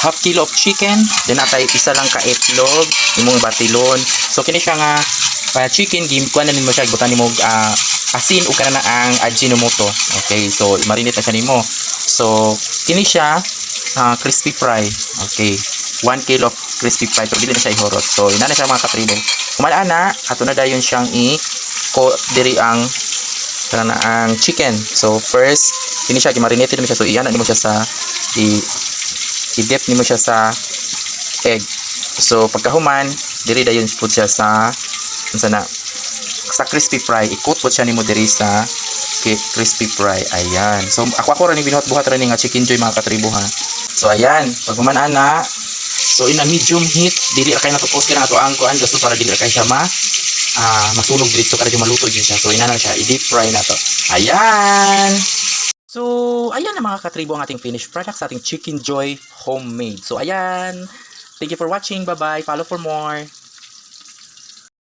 half kilo of chicken, then natay isa lang ka itlog, imong batilon. So kini siya nga uh, chicken game kuan na nimo siya ibutan nimo ah, asin o kana na ang ajinomoto. Okay, so marinate na siya nimo. So kini siya ah, crispy fry. Okay. 1 kilo of crispy fry pero dili na siya ihorot. So ina na siya mga katribo. Kumalaan na ato na dayon siyang i ko diri ang kana na ang chicken. So first kini siya gimarinate nimo siya so iyan na nimo siya sa i i-dip nimo siya sa egg. So pagkahuman, diri dayon pud siya sa unsa na sa crispy fry. Ikot pud siya nimo diri sa crispy fry. Ayan. So ako ako rin binuhat-buhat rin nga chicken joy mga katribo ha. So ayan, pag human ana, so in a medium heat, dili ra kay natupos kaya nato ang kuan gusto para dili ra kay siya ma ah masunog dito para yung maluto din siya. So ina na siya, i-deep fry na to. Ayan. Ayan na mga katribo ang ating finished product sa ating Chicken Joy Homemade. So, ayan. Thank you for watching. Bye-bye. Follow for more.